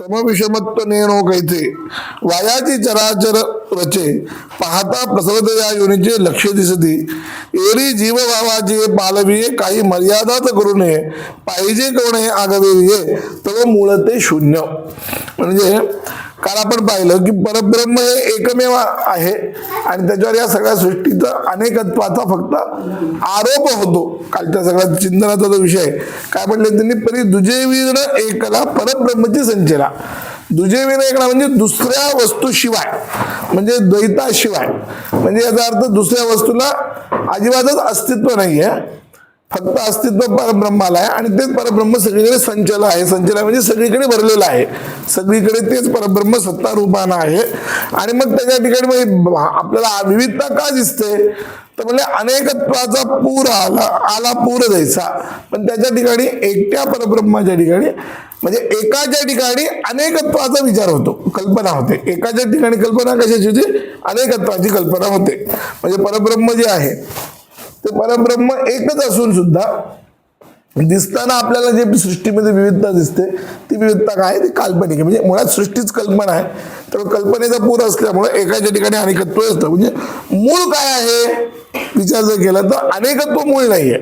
समविषमत्व नेणो cache वायाची चराचर रचे। पाहता प्रसरत या योनीचे लक्ष दिसती। एरी जीव भावाचे पालविये काही मर्यादाच करू नये। पाहिजे कोणे आगवे तव मूळ ते शून्य। म्हणजे काल आपण पाहिलं की परब्रह्म हे एकमेव आहे आणि त्याच्यावर या सगळ्या सृष्टीचा अनेकत्वाचा फक्त आरोप होतो. कालच्या सगळ्या चिंतनाचा जो विषय आहे. काय म्हणले त्यांनी? परी दुजेवीर एकला परब्रह्मची संचना दुजेवीर एकला म्हणजे दुसऱ्या वस्तूशिवाय म्हणजे द्वैताशिवाय. म्हणजे याचा अर्थ दुसऱ्या वस्तूला अजिबातच अस्तित्व नाहीये. फक्त अस्तित्व परब्रह्माला आहे आणि तेच परब्रह्म सगळीकडे संचल आहे. संचल म्हणजे सगळीकडे भरलेलं आहे. सगळीकडे तेच परब्रह्म सत्ता रूपानं आहे. आणि मग त्याच्या ठिकाणी म्हणजे आपल्याला विविधता का दिसते? तर म्हणजे अनेकत्वाचा पूर आला आला पूर द्यायचा. पण त्याच्या ठिकाणी एकट्या परब्रह्माच्या ठिकाणी म्हणजे एकाच्या ठिकाणी अनेकत्वाचा विचार होतो कल्पना होते. एकाच्या ठिकाणी कल्पना कशाची होती? अनेकत्वाची कल्पना होते. म्हणजे परब्रह्म जे आहे ते परब्रह्म एकच असून सुद्धा दिसताना आपल्याला जे सृष्टीमध्ये विविधता दिसते ती विविधता काय आहे? ती काल्पनिक आहे. म्हणजे मुळात सृष्टीच कल्पना आहे. तर कल्पनेचा पूर असल्यामुळे एकाच्या ठिकाणी अनेकत्व असतं. म्हणजे मूळ काय आहे? विचार जर केला तर अनेकत्व मूळ नाहीये.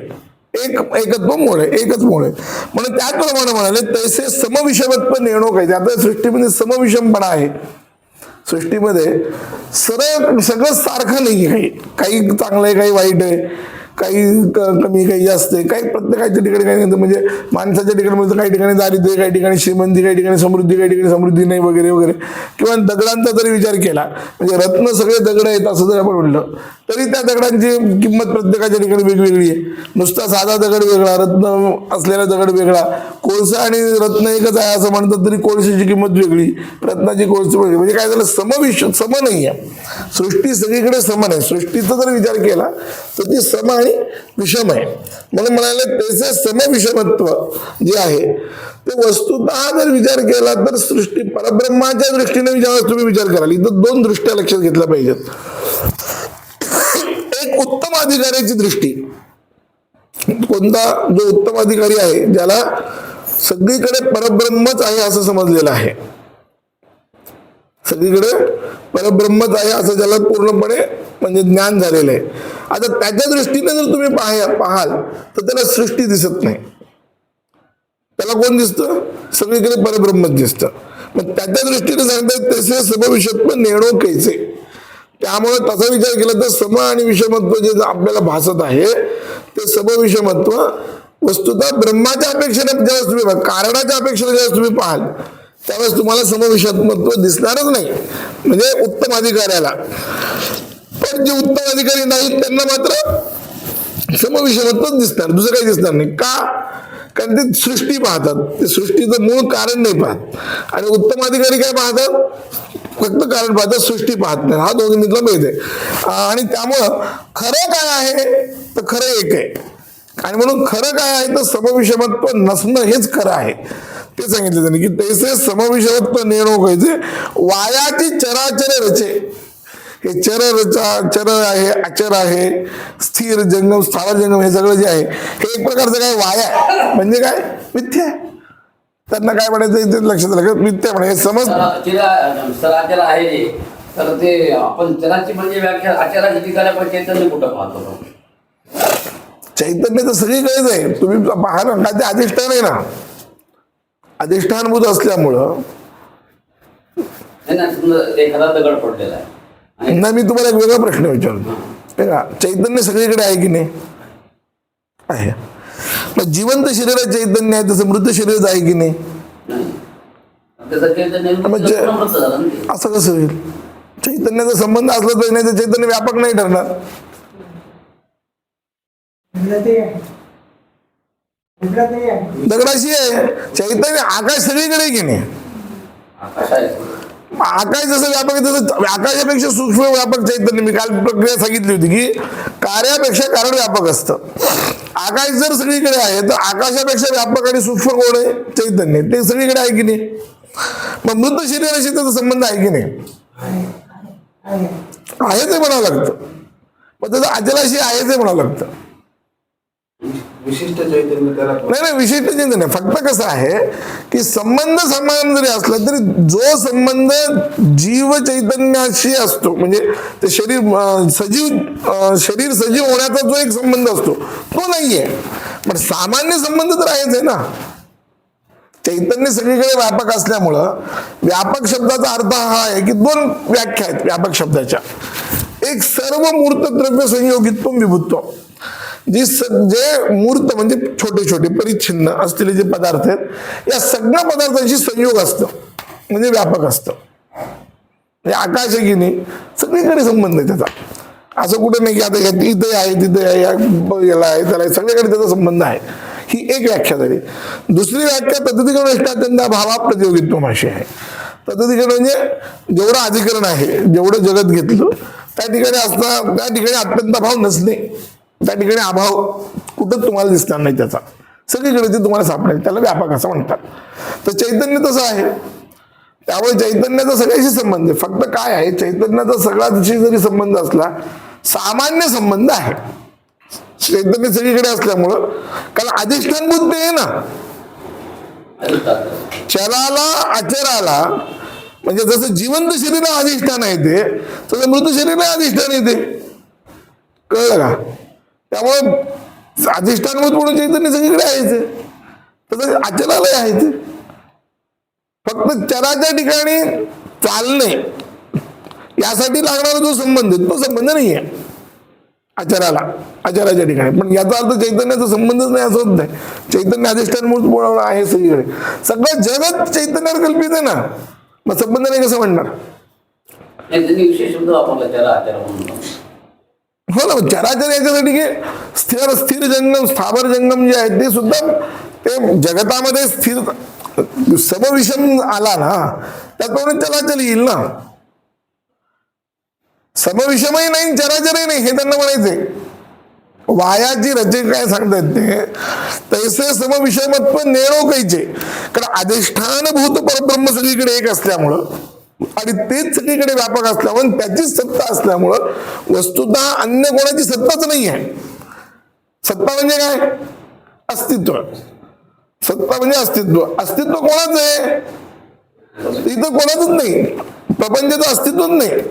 एक एकत्व मूळ आहे. एकच मूळ आहे. म्हणून त्याचप्रमाणे म्हणाले तैसे समविषमत्व नेणो काही. आता सृष्टीमध्ये समविषमपणा आहे. सृष्टीमध्ये सरळ सगळं सारखं नाही काही काही चांगलं आहे काही वाईट आहे. काही कमी काही जास्त आहे. काही प्रत्येकाच्या ठिकाणी काही नाही. म्हणजे माणसाच्या ठिकाणी म्हणजे काही ठिकाणी दारिद्र्य काही ठिकाणी श्रीमंती काही ठिकाणी समृद्धी काही ठिकाणी समृद्धी नाही वगैरे वगैरे. किंवा दगडांचा जरी विचार केला म्हणजे रत्न सगळे दगड आहेत असं जर आपण म्हणलं तरी त्या दगडांची किंमत प्रत्येकाच्या ठिकाणी वेगवेगळी आहे. नुसता साधा दगड वेगळा रत्न असलेला दगड वेगळा कोळसा आणि रत्न एकच आहे असं म्हणतात तरी कोळशाची किंमत वेगळी रत्नाची कोळशी वेगळी. म्हणजे काय झालं? समविष सम नाही आहे. सृष्टी सगळीकडे समान आहे. सृष्टीचा जर विचार केला तर ती सम आणि विषम आहे. म्हणून म्हणाले त्याचे समविषमत्व जे आहे ते वस्तुत जर विचार केला तर सृष्टी परब्रह्माच्या दृष्टीने विचार तुम्ही विचार कराल. इथं दोन दृष्ट्या लक्षात घेतल्या पाहिजेत. उत्तम अधिकाऱ्याची दृष्टी. कोणता जो उत्तम अधिकारी आहे ज्याला सगळीकडे परब्रह्मच आहे असं समजलेलं आहे. सगळीकडे परब्रह्मच आहे असं ज्याला पूर्णपणे म्हणजे ज्ञान झालेलं आहे. आता त्याच्या दृष्टीने जर तुम्ही पाहा पाहाल तर त्याला सृष्टी दिसत नाही. त्याला कोण दिसतं? सगळीकडे परब्रह्मच दिसतं. मग त्याच्या दृष्टीने सांगतात तसे समविषत्व नेणो कैसे? त्यामुळे तसा विचार केला तर सम आणि विषमत्व जे आपल्याला भासत आहे ते समविषमत्व वस्तुतः ब्रह्माच्या अपेक्षेने ज्यावेळेस तुम्ही कारणाच्या अपेक्षेने ज्यावेळेस तुम्ही पाहाल त्यावेळेस तुम्हाला समविषमत्व दिसणारच नाही. म्हणजे उत्तम अधिकाऱ्याला पण जे उत्तम अधिकारी नाहीत त्यांना मात्र समविषमत्वच दिसणार दुसरं काही दिसणार नाही. का? कारण ते सृष्टी पाहतात. ते सृष्टीचं मूळ कारण नाही पाहत. आणि उत्तम अधिकारी काय पाहतात? फक्त कारण पाहतात सृष्टी पाहत नाही. हा दोघींमधला भेद आहे. आणि त्यामुळं खरं काय आहे तर खरं एक आहे. आणि म्हणून खरं काय आहे तर समविषमत्व नसणं हेच खरं आहे. ते सांगितलं त्यांनी की तैसे समविषमत्व नेणो कैसे वायाची चराचर रचे. हे चर रचा चर आहे अचर आहे स्थिर जंगम स्थावर जंगम हे सगळं जे आहे हे एक प्रकारचं काय वाया म्हणजे काय? मिथ्या आहे. त्यांना काय म्हणायचं इथे लक्षात आलं का मिथ्या म्हणे समज सराचर आहे तर ते आपण चराची म्हणजे व्याख्या चैतन्य कुठं पाहतो चैतन्य तर सगळीकडेच आहे. तुम्ही पाहा ना ते अधिष्ठान आहे ना. अधिष्ठानभूत असल्यामुळं एखादा दगड पडलेला आहे. मी तुम्हाला एक वेगळा प्रश्न विचारतो. चैतन्य सगळीकडे आहे की नाही? आहे. मग जिवंत शरीरात चैतन्य आहे तसं मृत शरीरात आहे की नाही? म्हणजे-. असं कसं होईल? चैतन्याचा संबंध असला तरी नाही तर चैतन्य व्यापक नाही ठरणार. दगडाशी आहे. चैतन्य आकाश सगळीकडे आहे की नाही? आकाश जसं व्यापक आहे तसं आकाशापेक्षा सूक्ष्म व्यापक चैतन्य. मी काल प्रक्रिया सांगितली होती की कार्यापेक्षा कारण व्यापक असतं. आकाश जर सगळीकडे आहे तर आकाशापेक्षा व्यापक आणि सूक्ष्म कोण आहे? चैतन्य. ते सगळीकडे आहे की नाही? मग मृत शरीराशी त्याचा संबंध आहे की नाही? आहे ते म्हणावं लागतं. मग त्याचं अजलाशी आहे ते म्हणावं लागतं. विशिष्ट चैतन्य त्याला नाही नाही विशिष्ट चैतन्य. नाही फक्त कसं आहे की संबंध समान जरी असला तरी जो संबंध जीव चैतन्याशी असतो म्हणजे ते शरीर सजीव शरीर सजीव होण्याचा जो एक संबंध असतो तो नाहीये. पण सामान्य संबंध तर आहेच आहे ना. चैतन्य सगळीकडे व्यापक असल्यामुळं व्यापक शब्दाचा अर्थ हा आहे की दोन व्याख्या आहेत व्यापक शब्दाच्या. एक सर्व मूर्त द्रव्य संयोगित्व विभुत्व. जी स- जे मूर्त म्हणजे छोटे छोटे परिच्छिन्न असलेले जे पदार्थ आहेत या सगळ्या पदार्थांशी संयोग असतं. म्हणजे व्यापक असतं. म्हणजे आकाश आहे की नाही सगळीकडे संबंध आहे त्याचा. असं कुठं नाही की आता इथे आहे तिथे आहे या याला आहे त्याला आहे, सगळीकडे त्याचा संबंध आहे. ही एक व्याख्या झाली. दुसरी व्याख्या पद्धतीकडे अष्टात्यंता भावा प्रतियोगित्व अशी आहे. पद्धतीकडे म्हणजे जेवढं अधिकरण आहे जेवढं जगत घेतलं त्या ठिकाणी असता त्या ठिकाणी अत्यंत भाव नसणे. त्या ठिकाणी अभाव कुठंच तुम्हाला दिसणार नाही त्याचा. सगळीकडे ते तुम्हाला सापडेल. त्याला व्यापक असं म्हणतात. तर चैतन्य तसं आहे. त्यामुळे चैतन्याचा सगळ्याशी संबंध आहे. फक्त काय आहे? चैतन्याचा सगळ्याशी जरी संबंध असला सामान्य संबंध आहे. चैतन्य सगळीकडे असल्यामुळं कारण अधिष्ठानभूत ते आहे ना. चराला अचराला म्हणजे जसं जिवंत शरीर अधिष्ठान आहे ते तसं मृत शरीर अधिष्ठान येते कळलं का? त्यामुळे अधिष्ठानभूत म्हणून चैतन्य सगळीकडे आहे तसं अचरालाही आहे ते फक्त चराच्या ठिकाणी चालणे यासाठी लागणारा जो संबंध आहे तो संबंध नाही आहे आचाराला आचाराच्या ठिकाणी. पण याचा अर्थ चैतन्याचा संबंधच नाही असं होत नाही. चैतन्य अधिष्ठान म्हणून बोलावलं आहे सगळीकडे. सगळं जगत चैतन्यावर कल्पित आहे ना. मग संबंध नाही कसं म्हणणार? हो ना चराचर याच्यासाठी की स्थिर स्थिर जंगम स्थावर जंगम जे आहेत ते सुद्धा ते जगतामध्ये स्थिर समविषम आला ना त्याप्रमाणे चलाचल येईल ना. समविषमही नाही चराचरही नाही हे त्यांना म्हणायचंय. वायाची रचे काय सांगतात ते तैसे समविषमत्व नेणो कैचे. कारण अधिष्ठानभूत परब्रह्म सगळीकडे एक असल्यामुळं आणि तेच सगळीकडे व्यापक असल्यामुळे त्याचीच सत्ता असल्यामुळं वस्तुतः अन्य कोणाची सत्ताच नाही आहे सत्ता म्हणजे काय? अस्तित्व. सत्ता म्हणजे अस्तित्व. अस्तित्व कोणाचं आहे? इथं कोणाचंच नाही. प्रपंचाचं अस्तित्वच नाही.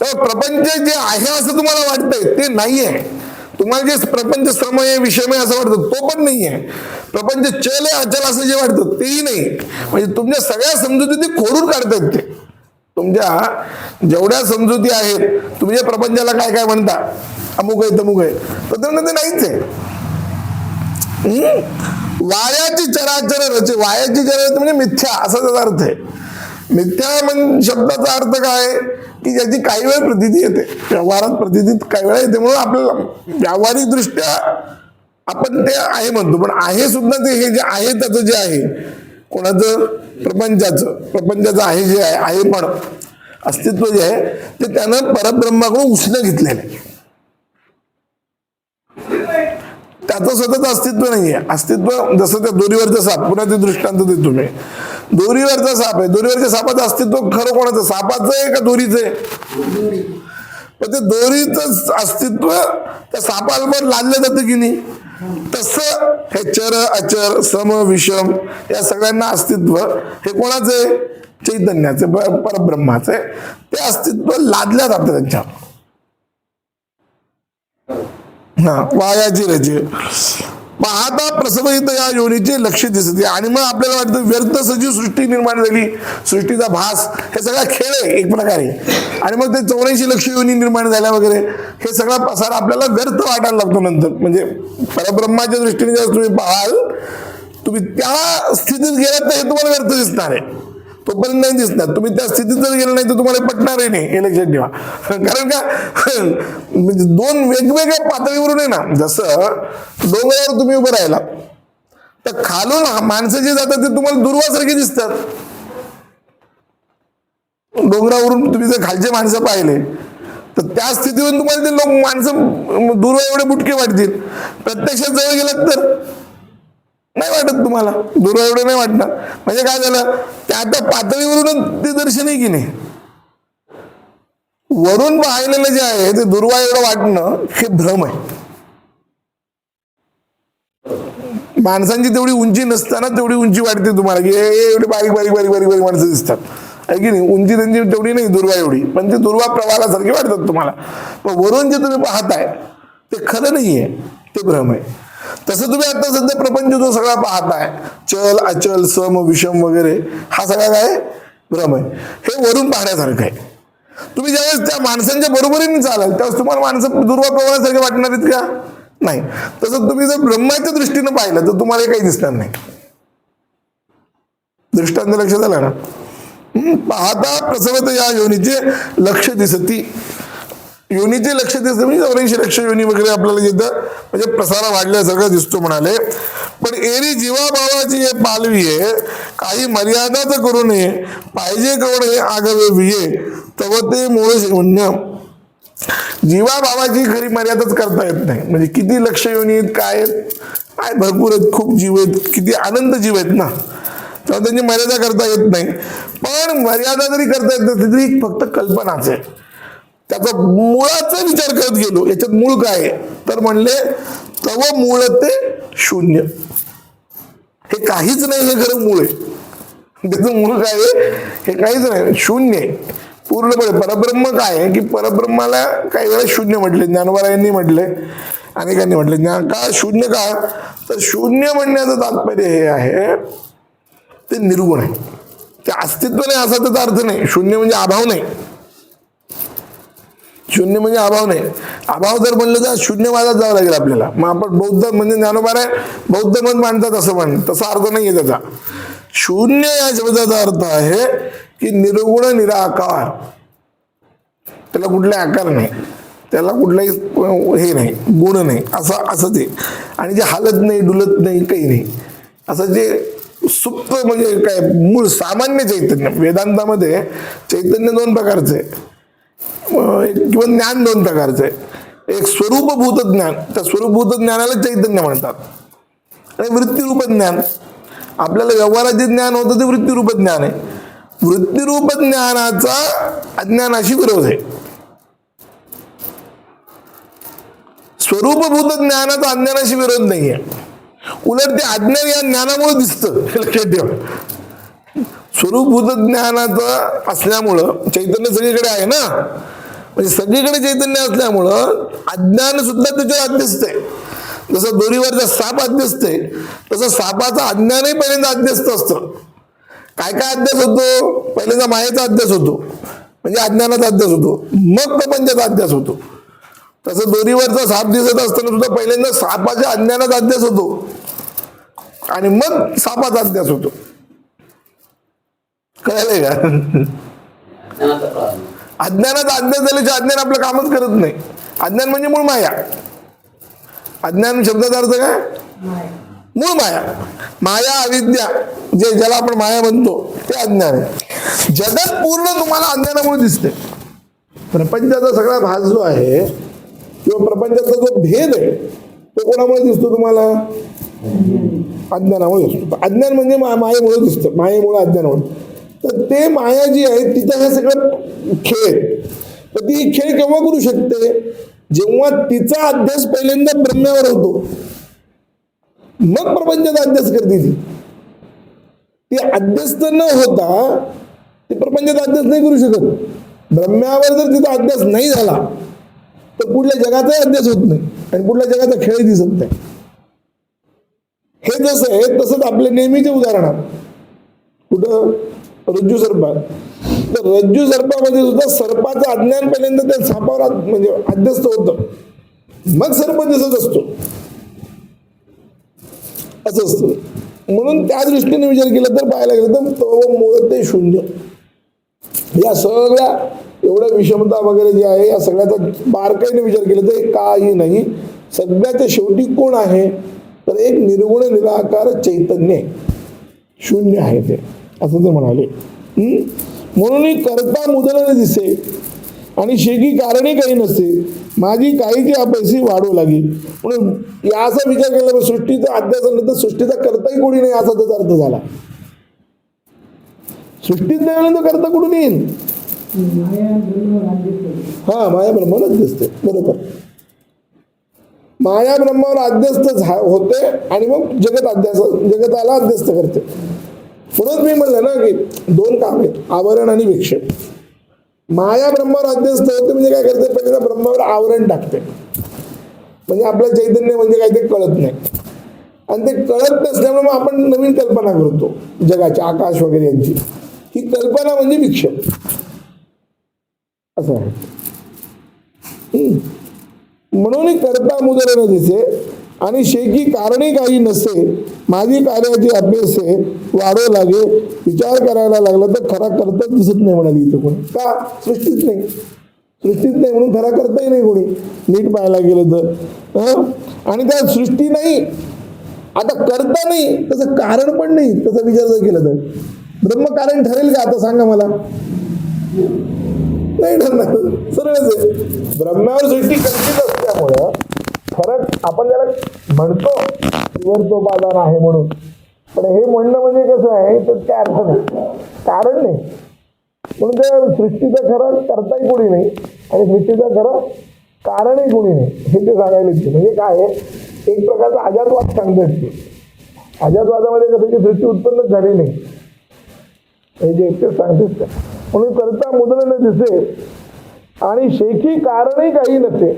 तर प्रपंच जे आहे असं तुम्हाला वाटतंय ते नाही आहे तुम्हाला जे प्रपंच श्रमय विषमय असं वाटतं तो पण नाही आहे प्रपंच चल आहे अचल असं जे वाटतं तेही नाही. म्हणजे तुमच्या सगळ्या समजुती ते खोडून काढतात ते. तुमच्या जेवढ्या समजुती आहेत तुम्ही प्रपंचाला काय काय म्हणता? अमुक आहे तमुक आहे तर ते नाहीच आहे. वायाची चराचर रचे वायाची चराचर म्हणजे मिथ्या असा त्याचा अर्थ आहे. मिथ्या म्हणजे शब्दाचा अर्थ काय? की ज्याची काही वेळ प्रतिती येते. व्यवहारात प्रतिती काही वेळा येते म्हणून आपल्याला व्यावहारिक दृष्ट्या आपण ते आहे म्हणतो. पण आहे सुद्धा ते हे जे आहे त्याचं जे आहे कोणाचं? प्रपंचाचं. प्रपंचाचं आहे जे आहे आहे पण अस्तित्व जे आहे ते त्यानं परब्रह्माकडून उष्ण घेतलेलं आहे. त्याचं स्वतःच अस्तित्व नाहीये. अस्तित्व जसं त्या दोरीवरचा साप पुन्हा ते दृष्टांत देतो मी दोरीवरचा साप आहे. दोरीवरच्या सापाचं अस्तित्व खरं कोणाचं? सापाचं आहे का दोरीचं आहे? पण ते दोरीचं अस्तित्व त्या सापावर लादलं जातं की नाही? तस हे चर अचर सम विषम या सगळ्यांना अस्तित्व हे कोणाचं आहे? चैतन्याचं परब्रह्माचं आहे. ते अस्तित्व लादल्या जातं त्यांच्या. हा वायाची रजे पाहता प्रसवहित या योनीचे लक्ष दिसते आणि मग आपल्याला वाटतं व्यर्थ सजीव सृष्टी निर्माण झाली. सृष्टीचा भास. हे सगळा खेळ आहे एक प्रकारे. आणि मग ते चौऱ्याऐंशी लक्ष योनी निर्माण झाल्या वगैरे. हे सगळा पसार आपल्याला व्यर्थ वाटायला लागतो नंतर. म्हणजे परब्रह्माच्या दृष्टीने जर तुम्ही पाहाल तुम्ही त्या स्थितीत गेलात तर हे तुम्हाला व्यर्थ दिसणार आहे. तोपर्यंत नाही दिसणार. तुम्ही त्या स्थितीत जर गेलं नाही तर तुम्हाला पटणारही नाही. हे लक्षात ठेवा. कारण का? म्हणजे दोन वेगवेगळ्या पातळीवरून आहे ना जसं डोंगरावर तुम्ही उभं राहिला तर खालून माणसं जे जातात ते तुम्हाला दुर्वासारखे दिसतात. डोंगरावरून तुम्ही जर खालचे माणसं पाहिले तर त्या स्थितीवरून तुम्हाला ते लोक माणसं दुर्वा एवढे बुटके वाटतील. प्रत्यक्षात जवळ गेलात तर? नाही वाटत तुम्हाला. दुर्वा एवढं नाही वाटणार. म्हणजे काय झालं? त्या त्या पातळीवरूनच ते दर्शन आहे की नाही? वरून पाहिलेलं जे आहे ते दुर्वा एवढं वाटणं हे भ्रम आहे. माणसांची तेवढी उंची नसताना तेवढी उंची वाटते तुम्हाला की हे एवढी बारीक बारीक बारीक बारीक बारीक माणसं दिसतात. आहे की नाही? उंची त्यांची तेवढी नाही दुर्वा एवढी. पण ते दुर्वा प्रवाहासारखी वाटतात तुम्हाला. पण वरून जे तुम्ही पाहताय ते खरं नाहीये ते भ्रम आहे. तसं तुम्ही आता सध्या प्रपंच जो सगळा पाहताय. चल अचल सम विषम वगैरे हा सगळा काय भ्रम आहे. हे वरून पाहण्यासारखं आहे. तुम्ही ज्यावेळेस त्या माणसांच्या बरोबरीने चालाल त्यावेळेस तुम्हाला माणसं दुर्वा प्रवाहासारखे वाटणार आहेत का? नाही. तसं तुम्ही जर ब्रह्माच्या दृष्टीनं पाहिलं तर तुम्हाला काही दिसणार नाही. दृष्टांत लक्षात आलं ना? पाहता प्रसवत या योनीचे लक्ष दिसती. योनीचे लक्ष दिसतं म्हणजे चौऱ्याऐंशी लक्ष योनी वगैरे आपल्याला येतं म्हणजे प्रसारा वाढल्यासारखा दिसतो म्हणाले. पण एरी जीवाभावाची हे पालवी आहे काही मर्यादा तर करू नये पाहिजे कवड हे आगवे विये. तव ते मूळ शून्य. जीवाभावाची खरी मर्यादाच करता येत नाही. म्हणजे किती लक्ष योनी आहेत काय आहेत? काय भरपूर आहेत खूप जीव आहेत किती आनंद जीव आहेत ना. तेव्हा त्यांची मर्यादा करता येत नाही. पण मर्यादा जरी करता येत नसली तरी फक्त कल्पनाच आहे. त्याचा मुळाचा विचार करत गेलो. याच्यात मूळ काय आहे? तर म्हणले तव मूळ ते शून्य. हे काहीच नाही हे खरं मूळ आहे. त्याचं मूळ काय आहे? हे काहीच नाही शून्य आहे. पूर्णपणे परब्रह्म काय आहे? की परब्रह्माला काही वेळा शून्य म्हटले ज्ञानवरायांनी म्हटले अनेकांनी म्हटले ज्ञान का शून्य का? तर शून्य म्हणण्याचं तात्पर्य हे आहे ते निर्गुण आहे. ते अस्तित्व नाही असा त्याचा अर्थ नाही. शून्य म्हणजे अभाव नाही. शून्य म्हणजे अभाव नाही. अभाव जर म्हणलं तर शून्यवादात जावं लागेल आपल्याला. मग आपण बौद्ध म्हणजे ज्ञानोबार आहे बौद्ध मत मांडतात असं म्हण तसा अर्थ नाही त्याचा. शून्य या शब्दाचा अर्थ आहे की निर्गुण निराकार. त्याला कुठला आकार नाही. त्याला कुठलाही हे नाही गुण नाही. असं असं ते आणि जे हालत नाही डुलत नाही काही नाही. असं जे सुप्त म्हणजे काय मूळ सामान्य चैतन्य. वेदांतामध्ये चैतन्य दोन प्रकारचं. आहे ज्ञान दोन प्रकारचं आहे. एक स्वरूपभूत ज्ञान त्या स्वरूपभूत ज्ञानाला चैतन्य म्हणतात. आणि वृत्तिरूप ज्ञान आपल्याला व्यवहारात जे ज्ञान होतं ते वृत्तिरूप ज्ञान आहे. वृत्तिरूप ज्ञानाचा अज्ञानाशी विरोध आहे. स्वरूपभूत ज्ञानाचा अज्ञानाशी विरोध नाहीये. उलट ते अज्ञान या ज्ञानामुळे दिसतं. हे लक्षात ठेवा. स्वरूपभूत ज्ञानाचं असल्यामुळं चैतन्य सगळीकडे आहे ना? म्हणजे सगळीकडे चैतन्य असल्यामुळं अज्ञान सुद्धा त्याच्यावर अध्यस्त आहे जसं दोरीवरचा साप अध्यस्त आहे तसं सापाचा अज्ञानही पहिल्यांदा अध्यस्त असतं. काय काय अभ्यास होतो? पहिल्यांदा मायेचा अभ्यास होतो. म्हणजे अज्ञानाचा अभ्यास होतो. मग प्रपंचाचा अभ्यास होतो. तसं दोरीवरचा साप दिसत असताना सुद्धा पहिल्यांदा सापाच्या अज्ञानाचा अभ्यास होतो. आणि मग सापाचा अभ्यास होतो. कळालंय का? अज्ञानाचा अज्ञान झाल्याच्या अज्ञान आपलं कामच करत नाही. अज्ञान म्हणजे मूळ माया. अज्ञान शब्दाचा अर्थ काय? मूळ माया. माया अविद्या जे ज्याला आपण माया म्हणतो ते अज्ञान आहे. जगत पूर्ण तुम्हाला अज्ञानामुळे दिसते प्रपंचाचा सगळा भाग जो आहे किंवा प्रपंचाचा जो भेद आहे तो कोणामुळे दिसतो तुम्हाला? अज्ञानामुळे. दिसतो. अज्ञान म्हणजे मायेमुळे दिसतं. मायेमुळे अज्ञानामुळे. तर ते माया जी आहे तिथं हे सगळं खेळ. तर ती खेळ केव्हा करू शकते? जेव्हा तिचा अभ्यास पहिल्यांदा ब्रह्म्यावर होतो. मग प्रपंचाचा अभ्यास करते ती. ती अध्यस्त न होता ती प्रपंचाचा अभ्यास नाही करू शकत. ब्रह्म्यावर जर तिचा अभ्यास नाही झाला तर पुढल्या जगाचाही अभ्यास होत नाही आणि पुढल्या जगाचा खेळ दिसत नाही. हे जसं आहे तसंच आपले नेहमीचे उदाहरण कुठं? रज्जू सर्पात तर रज्जू सर्पामध्ये सुद्धा सर्पाचं अज्ञान पहिल्यांदा त्या सापावर म्हणजे अध्यस्त होतं. मग सर्प दिसत असतो. असं असतं. म्हणून त्या दृष्टीने विचार केला तर पाहायला गेलं तर तव मूळ ते शून्य. या सगळ्या एवढ्या विषमता वगैरे जे आहे या सगळ्याचा बारकाईने विचार केला तर काही नाही. सगळ्याच्या शेवटी कोण आहे? तर एक निर्गुण निराकार चैतन्य. शून्य आहे ते. असं ते म्हणाले. म्हणून ही करता मुदलने दिसे आणि शेकी कारणे काही नसते. माझी काही ती अपैसी वाढू लागेल. म्हणून या असा विचार केला तर अध्यास अध्यासानंतर सृष्टीचा करताही कोणी नाही असा त्याचा अर्थ झाला. सृष्टीत नाही आलं तर करता कुठून येईल? हा माया ब्रह्मालाच दिसते. बरोबर. माया ब्रह्मावर अध्यस्त होते आणि मग जगत अध्यास जगताला अध्यस्त करते. म्हणून मी म्हणलं ना की दोन काम आहेत आवरण आणि विक्षेप. माया ब्रह्मावर अध्यस्त होते म्हणजे काय करते? पहिल्यांदा ब्रह्मावर आवरण टाकते. म्हणजे आपलं चैतन्य म्हणजे काय ते कळत नाही. आणि ते कळत नसल्यामुळे मग आपण नवीन कल्पना करतो जगाची आकाश वगैरे यांची. ही कल्पना म्हणजे विक्षेप. असं आहे. हम्म. म्हणून करता मुदर न दिसे आणि शेकी कारणे काही नसे माझी कार्याची अभ्यासे वाढव लागे विचार करायला लागला तर खरा करताच दिसत नाही म्हणाली इथं कोणी. का? सृष्टीच नाही. सृष्टीच नाही म्हणून खरा करताही नाही कोणी. नीट पाहायला गेलं तर. हं? आणि त्या सृष्टी नाही. आता करता नाही तसं कारण पण नाही तसा विचार जर केला तर. ब्रह्म कारण ठरेल का आता सांगा मला? नाही ठरणार. सरळच आहे. ब्रह्मावर सृष्टी कल्पित असल्यामुळं फरक आपण ज्याला म्हणतो बाजार आहे म्हणून. पण हे म्हणणं म्हणजे कसं आहे तर त्या अर्थ नाही. कारण नाही. म्हणून त्या सृष्टीचं खरं करताही कोणी नाही आणि सृष्टीचा खरं कारणही कोणी नाही. हे ते सांगायला येते. म्हणजे काय आहे? एक प्रकारचा अजातवाद सांगतात ते. अजातवादामध्ये कसं की सृष्टी उत्पन्नच झाली नाही. हे जे एकटेच सांगतेच का म्हणून करता मुद्रण दिसे आणि शेखी कारणही काही नसते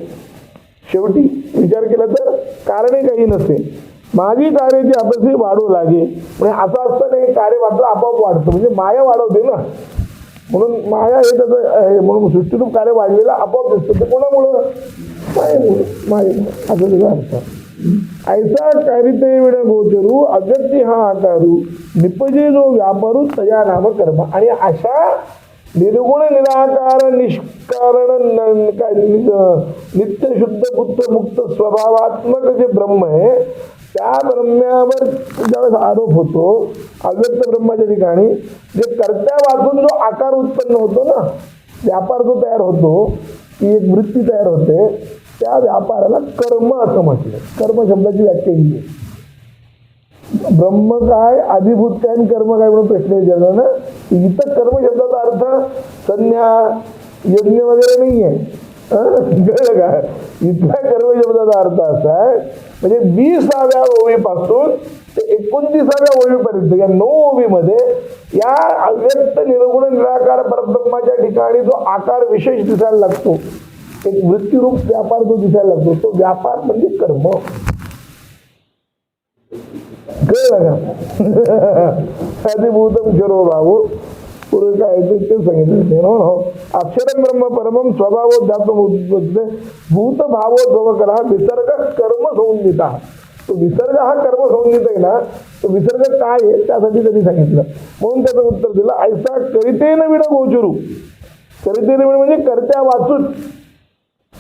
शेवटी विचार केला तर कारणे काही नसते. माझी कार्याची अभ्यासी वाढू लागे म्हणजे असं असतं नाही कार्य मात्र आपोआप वाढतं. म्हणजे माया वाढवते ना. म्हणून माया हे त्याचं आहे. म्हणून सृष्टीरूप कार्य वाढलेलं आपोआप दिसतं. ते कोणामुळं? मायेमुळं. मायेमुळे. असं त्याचा अर्थ. ऐसा कारिते विण गोचरू अव्यक्ती हा आकारू. निपजे जो व्यापारू तया नाम कर्म. आणि अशा निर्गुण निराकार निष्कारण काय नित्यशुद्ध नित्य शुद्ध बुद्ध मुक्त स्वभावात्मक जे ब्रह्म आहे त्या ब्रह्म्यावर ज्यावेळेस आरोप होतो अव्यक्त ब्रह्माच्या ठिकाणी जे कर्त्या वाचून जो आकार उत्पन्न होतो ना व्यापार जो तयार होतो ती एक वृत्ती तयार होते त्या व्यापाराला कर्म असं म्हटलं. कर्म शब्दाची व्याख्या केली आहे. ब्रह्म काय अधिभूत काय आणि कर्म काय म्हणून प्रश्न विचारला ना? इथं कर्म शब्दाचा अर्थ संज्ञा यज्ञ वगैरे नाही आहे कळलं का? इथल्या कर्म शब्दाचा अर्थ असा आहे म्हणजे वीसाव्या ओवीपासून ते एकोणतीसाव्या ओळीपर्यंत या नऊ ओळीमध्ये या अव्यक्त निर्गुण निराकार परब्रह्माच्या ठिकाणी जो आकार विशेष दिसायला लागतो एक वृत्तीरूप व्यापार जो दिसायला लागतो तो व्यापार म्हणजे कर्म कळलं का अधिभूतम क्षरो भाऊ पुढे काय आहे ते ते सांगितलं ते हो हो अक्षरम ब्रह्म परमम स्वभाव जातम उत्पत्ते भूत भावो स्वभाव करा विसर्ग कर्म संहिता तो विसर्ग हा कर्म संहित आहे ना तो विसर्ग काय आहे त्यासाठी त्यांनी सांगितलं म्हणून त्याचं उत्तर दिलं ऐसा करितेन विड गोचरू करितेन विड म्हणजे कर्त्या वाचून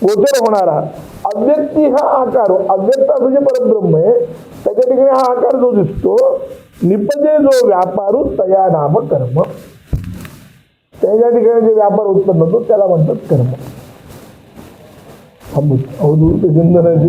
गोचर होणारा अव्यक्ती हा आकार अव्यक्ता म्हणजे जे परब्रह्म आहे त्याच्या ठिकाणी हा आकार जो दिसतो निपजे जो व्यापारू तया नाम कर्म. त्याच्या ठिकाणी जे व्यापार उत्पन्न होतो त्याला म्हणतात कर्म. अवधूत चंदनाची